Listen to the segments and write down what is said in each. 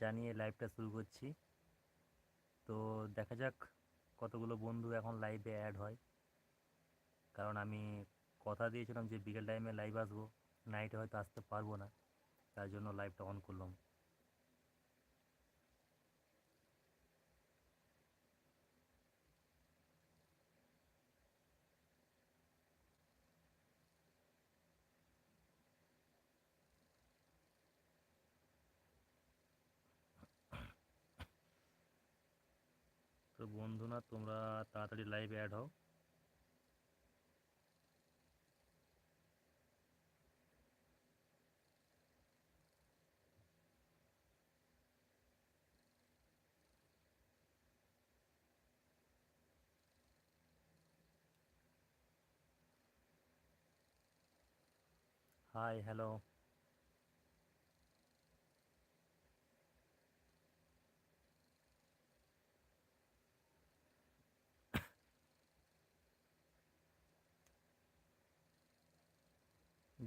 জানিয়ে লাইভটা শুরু করছি। তো দেখা যাক কতগুলো বন্ধু এখন লাইভে অ্যাড হয়। কারণ আমি কথা দিয়েছিলাম যে বিকেল টাইমে লাইভ আসব নাইটে হয়তো আসতে পারব না। তার জন্য লাইভটা অন করলাম তো বন্ধুরা তোমরা তাড়াতাড়ি লাইভে অ্যাড হও হাই হ্যালো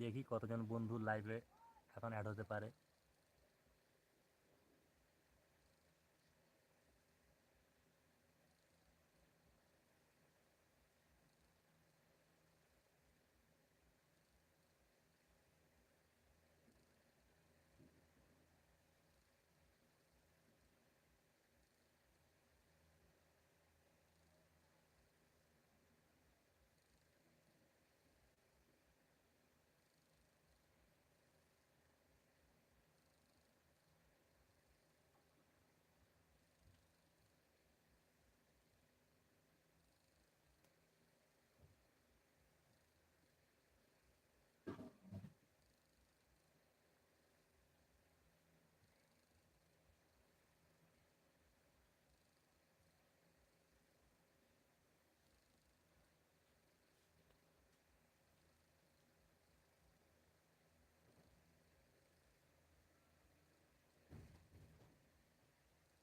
দেখি কতজন বন্ধু লাইভে এখন অ্যাড হতে পারে।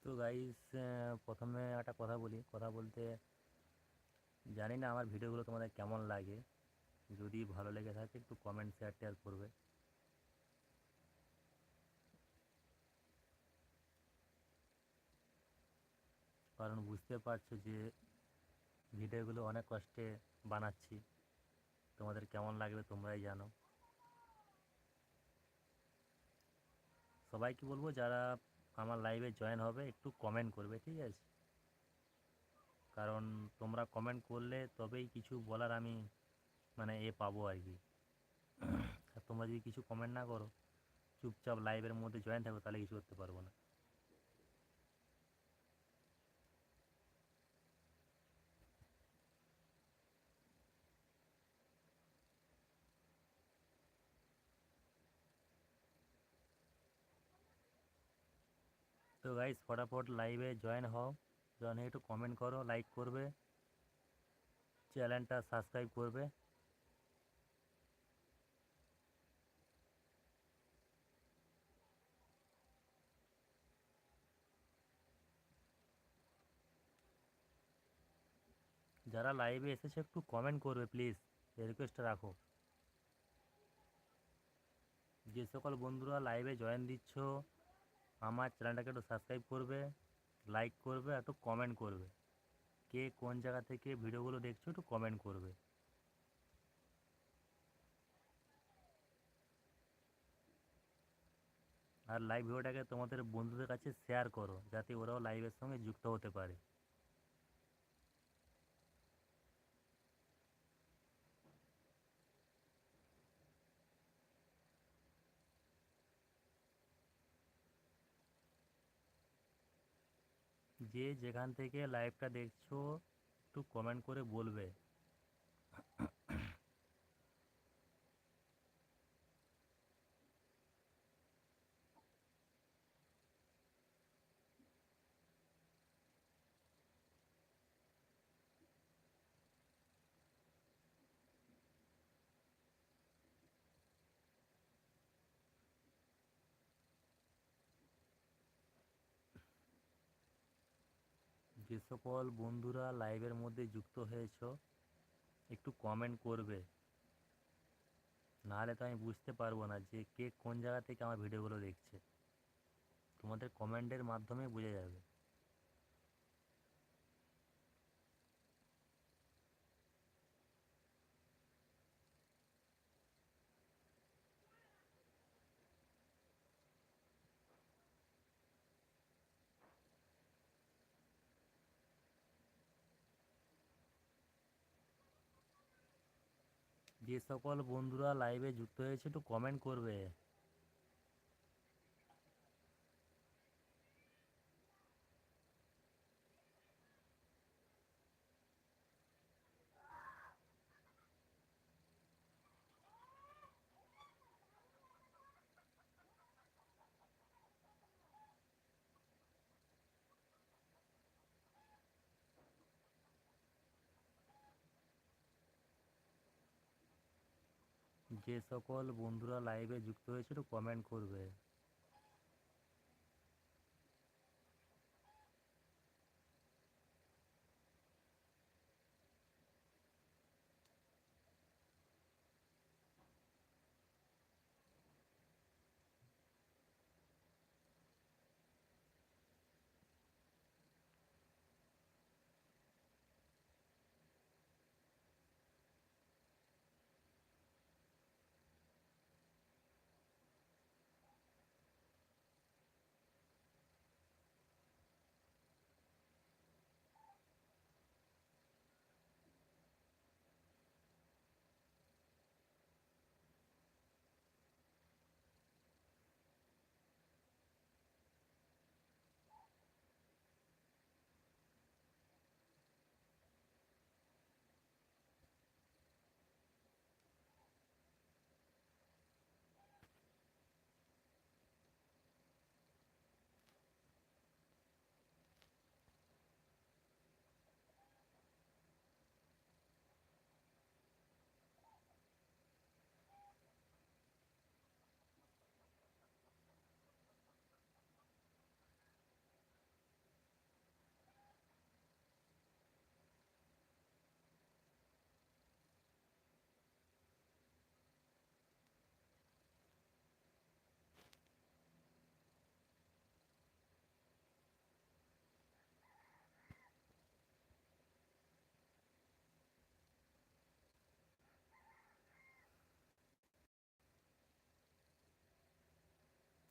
তো গাইস প্রথমে একটা কথা বলি। কথা বলতে জানি না আমার ভিডিওগুলো তোমাদের কেমন লাগে। যদি ভালো লেগে থাকে, একটু কমেন্ট শেয়ার টেয়ার করবে। কারণ বুঝতে পারছ যে ভিডিওগুলো অনেক কষ্টে বানাচ্ছি। তোমাদের কেমন লাগবে তোমরাই জানো। সবাইকে বলব, যারা আমার লাইভে জয়েন হবে, একটু কমেন্ট করবে, ঠিক আছে? কারণ তোমরা কমেন্ট করলে তবেই কিছু বলার আমি মানে এ পাবো আর কি। আর তোমরা যদি কিছু কমেন্ট না করো, চুপচাপ লাইভের মধ্যে জয়েন থাকো, তাহলে কিছু করতে পারব না। তো গাইস ফটাফট লাইভে জয়েন হও। জয়েন একটু কমেন্ট করো লাইক করবে। চ্যানেলটা সাবস্ক্রাইব করবে। যারা লাইভে এসেছে, একটু কমেন্ট করবে প্লিজ রিকোয়েস্ট রাখো। যে সকল বন্ধুরা লাইভে জয়েন দিচ্ছ আমার চ্যানেলটাকে একটু সাবস্ক্রাইব করবে লাইক করবে একটু কমেন্ট করবে। কে কোন জায়গা থেকে ভিডিওগুলো দেখছ একটু কমেন্ট করবে। আর লাইভ ভিডিওটাকে তোমাদের বন্ধুদের কাছে শেয়ার করো, যাতে ওরাও লাইভের সঙ্গে যুক্ত হতে পারে। যে যেখান থেকে লাইভটা দেখছ একটু কমেন্ট করে বলবে। যে সকল বন্ধুরা লাইভের মধ্যে যুক্ত হয়েছ, একটু কমেন্ট করবে। নাহলে তো আমি বুঝতে পারব না যে কে কোন জায়গা থেকে আমার ভিডিওগুলো দেখছে। তোমাদের কমেন্টের মাধ্যমে বোঝা যাবে। যে সকল বন্ধুরা লাইভে যুক্ত হয়েছে একটু কমেন্ট করবে। যে সকল বন্ধুরা লাইভে যুক্ত হয়েছিল কমেন্ট করবে।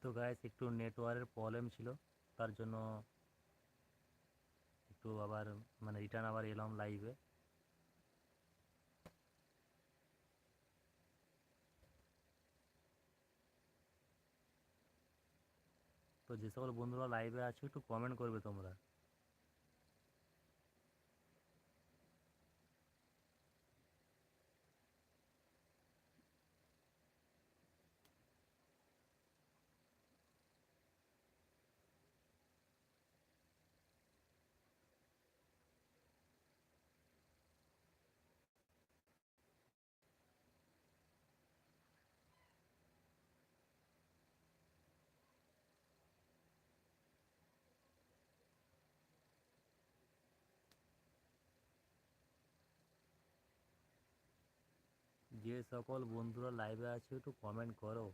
তো গাইস একটু নেটওয়ার্কের প্রবলেম ছিল। তার জন্য একটু আবার মানে রিটার্ন আবার এলাম লাইভে তো যে সকল বন্ধুরা লাইভে আছো, একটু কমেন্ট করবে তোমরা। যে সকল বন্ধুরা লাইভে আছে একটু কমেন্ট করো।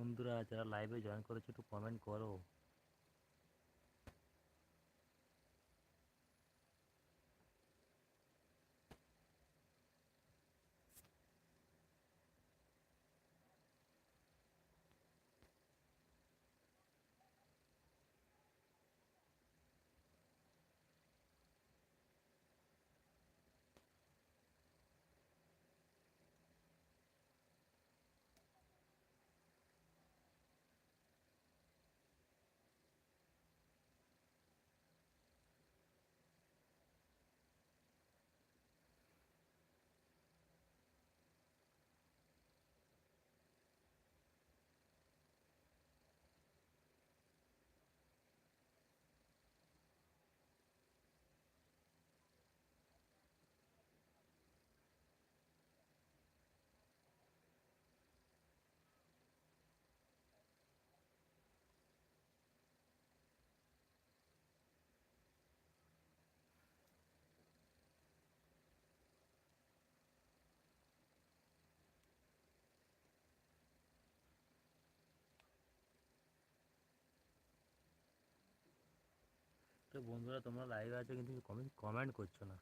বন্ধুরা যারা লাইভে জয়েন করেছ একটু কমেন্ট করো। বন্ধুরা তোমরা লাইভে আছো, কিন্তু কমেন্ট কমেন্ট করছ না।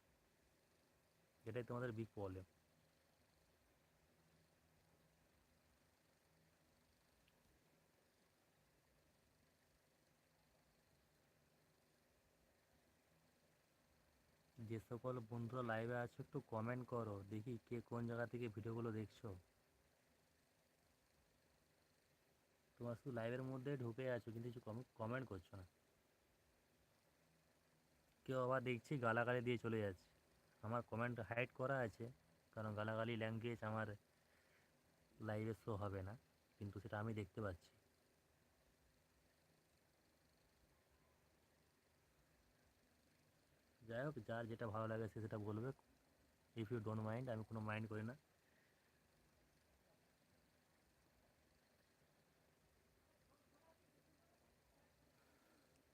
এটাই তোমাদের বিগ প্রবলেম যে সকল বন্ধুরা লাইভে আছো, একটু কমেন্ট করো, দেখি কে কোন জায়গা থেকে ভিডিওগুলো দেখছ। তোমার শুধু লাইভের মধ্যে ঢুকে আছো, কিন্তু কিছু কমেন্ট করছ না। কেউ আবার দেখছি গালাগালি দিয়ে চলে যাচ্ছে। আমার কমেন্ট হাইড করা আছে, কারণ গালাগালি ল্যাঙ্গুয়েজ আমার লাইভে শো হবে না, কিন্তু সেটা আমি দেখতে পাচ্ছি। যাই হোক, যার যেটা ভালো লাগে সে সেটা বলবে। ইফ ইউ ডোন্ট মাইন্ড আমি কোনো মাইন্ড করি না।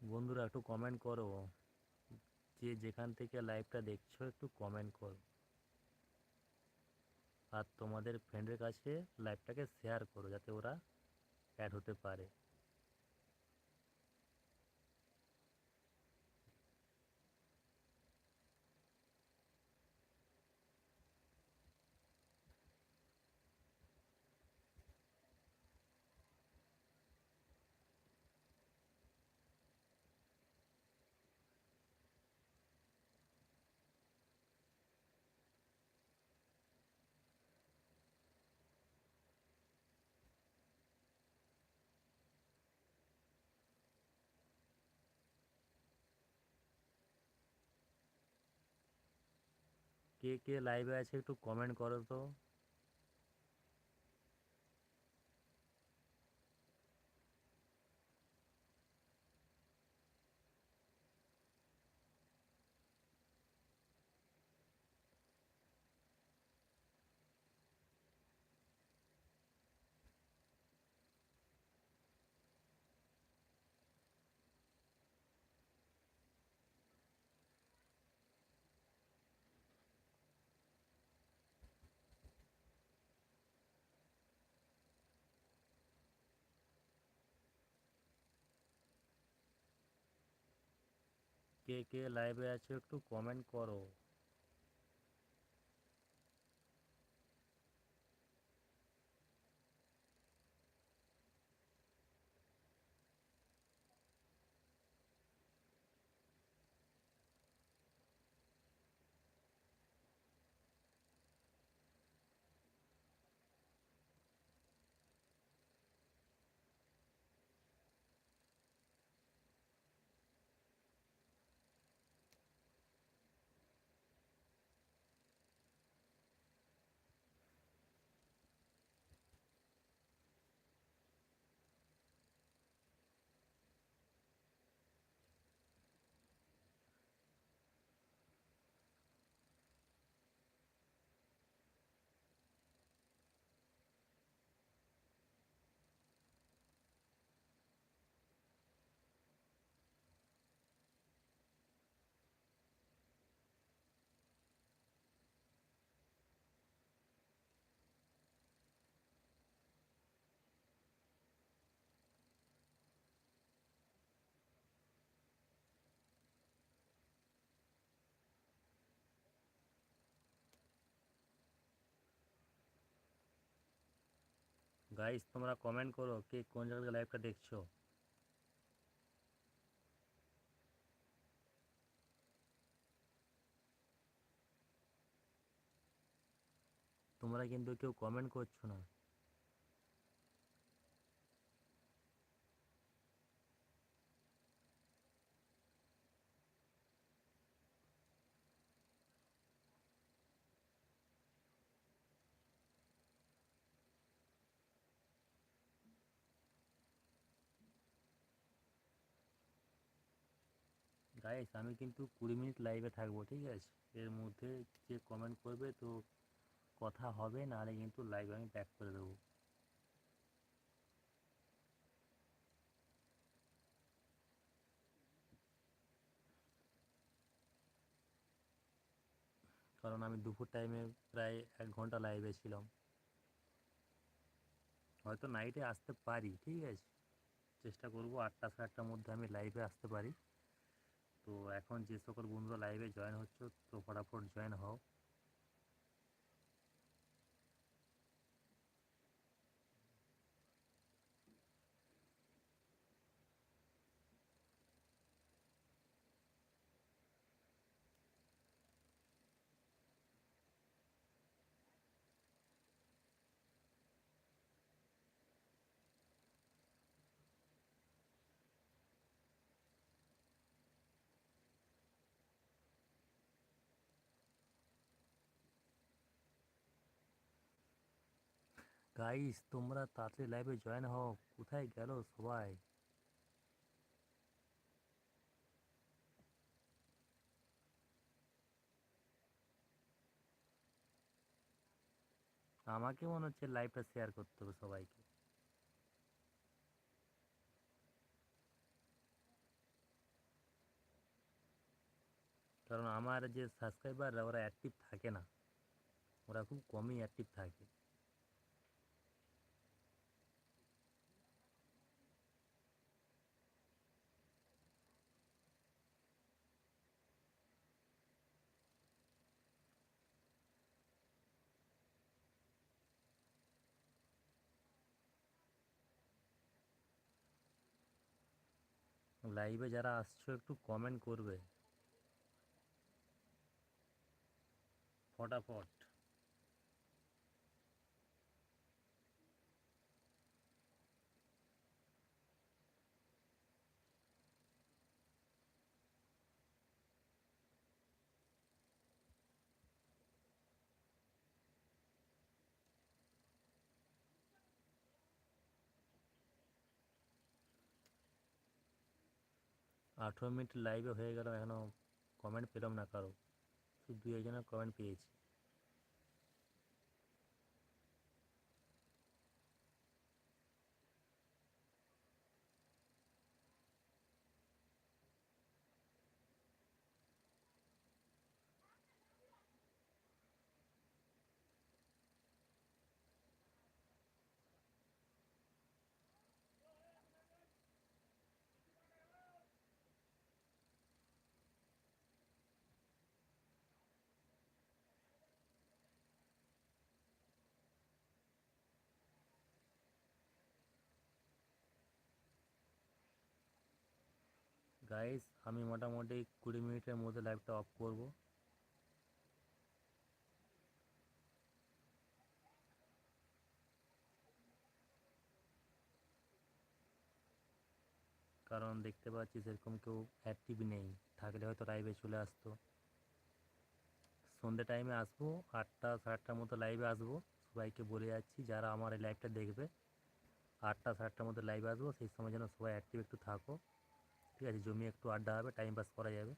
বন্ধুরা, একটু কমেন্ট করো। যে যেখান থেকে লাইভটা দেখছ, একটু কমেন্ট করো। আর তোমাদের ফ্রেন্ডের কাছে লাইভটাকে শেয়ার করো, যাতে ওরা অ্যাড হতে পারে। কে কে লাইভে আছে একটু কমেন্ট করো তো। কে কে লাইভে আছো একটু কমেন্ট করো। গাইস তোমরা কমেন্ট করো কে কোন জায়গা থেকে লাইভটা দেখছ। তোমরা কিন্তু কেউ কমেন্ট করছ না। গাইস আমি কিন্তু কুড়ি মিনিট লাইভে থাকব, ঠিক আছে? এর মধ্যে যে কমেন্ট করবে তো কথা হবে, নাহলে কিন্তু লাইভ আমি ব্যাক করে দেবো। কারণ আমি দুপুর টাইমে প্রায় এক ঘণ্টা লাইভে ছিলাম। হয়তো নাইটে আসতে পারি, ঠিক আছে? চেষ্টা করব আটটা সাড়ে আটটার মধ্যে আমি লাইভে আসতে পারি। তো এখন যে সকল বন্ধুরা লাইভে জয়েন হচ্ছে তো ফটাফট জয়েন হও। গাইস তোমরা তাড়াতাড়ি লাইভে জয়েন হও। কোথায় গেল সবাই? আমাকে মনে হচ্ছে লাইভটা শেয়ার করতে হবে সবাইকে। কারণ আমার যে সাবস্ক্রাইবাররা ওরা অ্যাক্টিভ থাকে না। ওরা খুব কমই অ্যাক্টিভ থাকে। লাইভে যারা আসছো একটু কমেন্ট করবে। ফটাফট। আঠেরো মিনিট লাইভে হয়ে গেল এখনও কমেন্ট পেলাম না কারও। শুধু দু একজনের কমেন্ট পেয়েছি। গাইস আমি মোটামুটি কুড়ি মিনিটের মধ্যে লাইভটা অফ করব। কারণ দেখতে পাচ্ছি সেরকম কেউ অ্যাক্টিভ নেই। থাকলে হয়তো লাইভে চলে আসতো। সন্ধ্যে টাইমে আসব, আটটা, সাড়ে আটটার মতো লাইভে আসব। সবাইকে বলে যাচ্ছি, যারা আমার এই লাইভটা দেখবে, আটটা, সাড়ে আটটার মধ্যে লাইভে আসব। সেই সময় যেন সবাই অ্যাক্টিভ একটু থাকো। ঠিক আছে জমি একটু আড্ডা হবে টাইম পাস করা যাবে।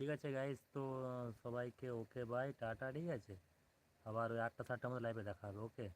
ঠিক আছে গাইস তো, সবাইকে ওকে বাই টাটা, ঠিক আছে? আবার ওই আটটা, সাতটার মধ্যে লাইভে দেখা হবে ওকে